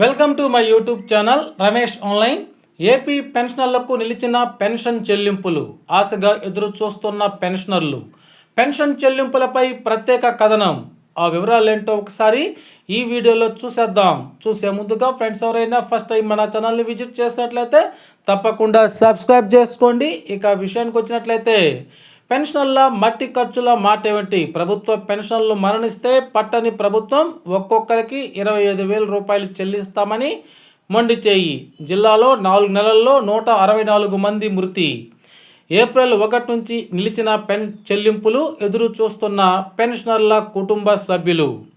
Welcome to my YouTube channel Ramesh online. AP పెన్షనర్లకు నిలిచిన pension చెల్లింపులు. ఆశగా ఎదురు చూస్తున్న పెన్షనర్లు. పెన్షన్ చెల్లింపులపై ప్రత్యేక కథనం. ఆ వివరాలు ఏంటో ఒకసారి ఈ వీడియోలో చూసేద్దాం. చూసే ముందుగా ఫ్రెండ్స్ ఎవరైనా ఫస్ట్ టైం మన ఛానల్ని విజిట్ చేసినట్లయితే తప్పకుండా సబ్స్క్రైబ్ చేసుకోండి. ఇక విషయానికి వచ్చినట్లయితే పెన్షన్ల మట్టి ఖర్చుల మాట ఏమిటి? ప్రభుత్వ పెన్షన్లు మరణిస్తే పట్టని ప్రభుత్వం ఒక్కొక్కరికి ఇరవై ఐదు వేల రూపాయలు చెల్లిస్తామని మొండి చేయి. జిల్లాలో నాలుగు నెలల్లో నూట అరవై నాలుగు మంది మృతి. ఏప్రిల్ ఒకటి నుంచి నిలిచిన పెన్ చెల్లింపులు ఎదురు చూస్తున్న పెన్షనర్ల కుటుంబ సభ్యులు.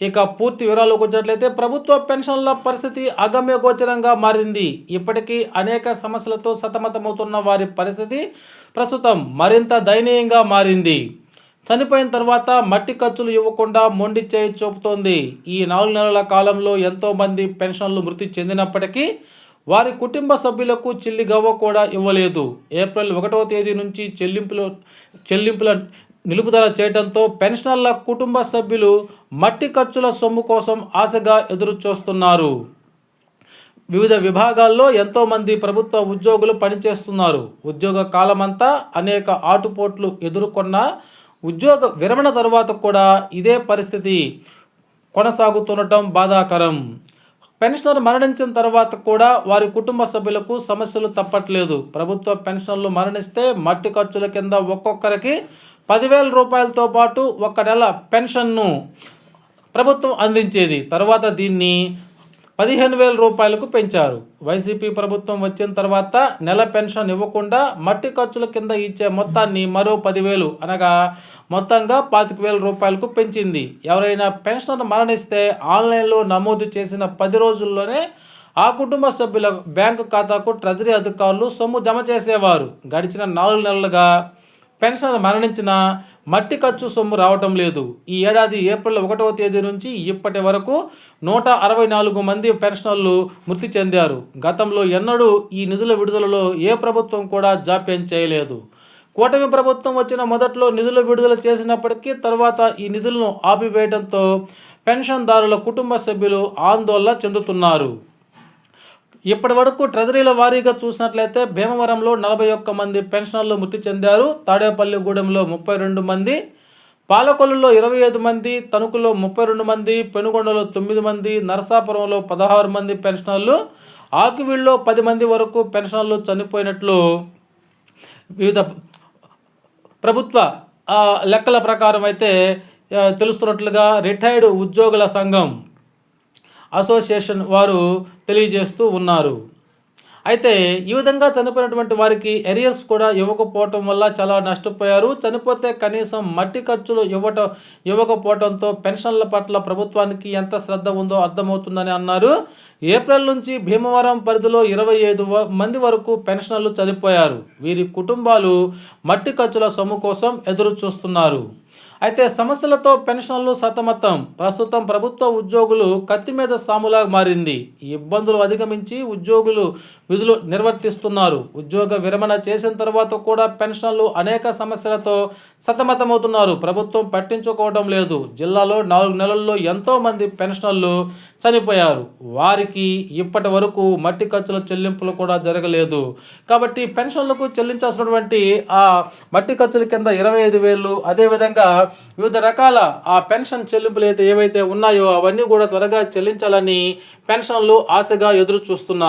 ఇక పూర్తి వివరాలకు వచ్చినట్లయితే ప్రభుత్వ పెన్షన్ల పరిస్థితి అగమ్యగోచరంగా మారింది. ఇప్పటికీ అనేక సమస్యలతో సతమతమవుతున్న వారి పరిస్థితి ప్రస్తుతం మరింత దయనీయంగా మారింది. చనిపోయిన తర్వాత మట్టి ఖర్చులు ఇవ్వకుండా మొండి చేయి చూపుతోంది. ఈ నాలుగు నెలల కాలంలో ఎంతోమంది పెన్షన్లు మృతి చెందినప్పటికీ వారి కుటుంబ సభ్యులకు చిల్లిగవ్వ కూడా ఇవ్వలేదు. ఏప్రిల్ ఒకటవ తేదీ నుంచి చెల్లింపులు చెల్లింపుల నిలుపుదల చేయడంతో పెన్షనర్ల కుటుంబ సభ్యులు మట్టి ఖర్చుల సొమ్ము కోసం ఆశగా ఎదురుచూస్తున్నారు. వివిధ విభాగాల్లో ఎంతోమంది ప్రభుత్వ ఉద్యోగులు పనిచేస్తున్నారు. ఉద్యోగ కాలమంతా అనేక ఆటుపోట్లు ఎదుర్కొన్న ఉద్యోగ విరమణ తరువాత కూడా ఇదే పరిస్థితి కొనసాగుతుండటం బాధాకరం. పెన్షనర్ మరణించిన తర్వాత కూడా వారి కుటుంబ సభ్యులకు సమస్యలు తప్పట్లేదు. ప్రభుత్వ పెన్షన్లు మరణిస్తే మట్టి ఖర్చుల కింద ఒక్కొక్కరికి పదివేల రూపాయలతో పాటు ఒక నెల పెన్షన్ను ప్రభుత్వం అందించేది. తర్వాత దీన్ని పదిహేను వేల రూపాయలకు పెంచారు. వైసీపీ ప్రభుత్వం వచ్చిన తర్వాత నెల పెన్షన్ ఇవ్వకుండా మట్టి ఖర్చుల కింద ఇచ్చే మొత్తాన్ని మరో పదివేలు అనగా మొత్తంగా పాతిక వేల రూపాయలకు పెంచింది. ఎవరైనా పెన్షన్ మరణిస్తే ఆన్లైన్లో నమోదు చేసిన పది రోజుల్లోనే ఆ కుటుంబ సభ్యుల బ్యాంకు ఖాతాకు ట్రెజరీ అధికారులు సొమ్ము జమ చేసేవారు. గడిచిన నాలుగు నెలలుగా పెన్షన్ మరణించిన మట్టి ఖర్చు సొమ్ము రావటం లేదు. ఈ ఏడాది ఏప్రిల్ ఒకటవ తేదీ నుంచి ఇప్పటి వరకు నూట అరవై నాలుగు మంది పెన్షనర్లు మృతి చెందారు. గతంలో ఎన్నడూ ఈ నిధుల విడుదలలో ఏ ప్రభుత్వం కూడా జాప్యం చేయలేదు. కూటమి ప్రభుత్వం వచ్చిన మొదట్లో నిధులు విడుదల చేసినప్పటికీ తర్వాత ఈ నిధులను ఆపివేయడంతో పెన్షన్దారుల కుటుంబ సభ్యులు ఆందోళన చెందుతున్నారు. ఇప్పటి వరకు ట్రెజరీల వారీగా చూసినట్లయితే భీమవరంలో నలభై ఒక్క మంది పెన్షనర్లు మృతి చెందారు. తాడేపల్లిగూడెంలో ముప్పై రెండు మంది పాలకొల్లులో ఇరవై ఐదు మంది తణుకులో ముప్పై రెండు మంది పెనుగొండలో తొమ్మిది మంది నరసాపురంలో పదహారు మంది పెన్షనర్లు ఆకివీళ్ళలో పది మంది వరకు పెన్షనర్లు చనిపోయినట్లు వివిధ ప్రభుత్వ లెక్కల ప్రకారం అయితే తెలుస్తున్నట్లుగా రిటైర్డ్ ఉద్యోగుల సంఘం అసోసియేషన్ వారు తెలియజేస్తూ ఉన్నారు. అయితే ఈ విధంగా చనిపోయినటువంటి వారికి ఎరియర్స్ కూడా ఇవ్వకపోవటం వల్ల చాలా నష్టపోయారు. చనిపోతే కనీసం మట్టి ఖర్చులు ఇవ్వటం ఇవ్వకపోవడంతో పెన్షన్ల పట్ల ప్రభుత్వానికి ఎంత శ్రద్ధ ఉందో అర్థమవుతుందని అన్నారు. ఏప్రిల్ నుంచి భీమవరం పరిధిలో ఇరవై ఐదు వ- మంది వరకు పెన్షనర్లు చనిపోయారు. వీరి కుటుంబాలు మట్టి ఖర్చుల సొమ్ము కోసం ఎదురు చూస్తున్నారు అయితే సమస్యలతో పెన్షన్లు సతమతం. ప్రస్తుతం ప్రభుత్వ ఉద్యోగులు కత్తి మీద సాములా మారింది. ఈ ఇబ్బందులు అధిగమించి ఉద్యోగులు విధులు నిర్వర్తిస్తున్నారు. ఉద్యోగ విరమణ చేసిన తర్వాత కూడా పెన్షన్లు అనేక సమస్యలతో సతమతమవుతున్నారు. ప్రభుత్వం పట్టించుకోవడం లేదు. జిల్లాలో నాలుగు నెలల్లో ఎంతో మంది పెన్షనర్లు చనిపోయారు. వారికి ఇప్పటి వరకు మట్టి ఖర్చుల చెల్లింపులు కూడా జరగలేదు. కాబట్టి పెన్షన్లకు చెల్లించాల్సినటువంటి ఆ మట్టి ఖర్చుల కింద ఇరవై ఐదు వేలు అదేవిధంగా వివిధ రకాల ఆ పెన్షన్ చెల్లింపులు అయితే ఏవైతే ఉన్నాయో అవన్నీ కూడా త్వరగా చెల్లించాలని పెన్షన్లు ఆశగా ఎదురు చూస్తున్నారు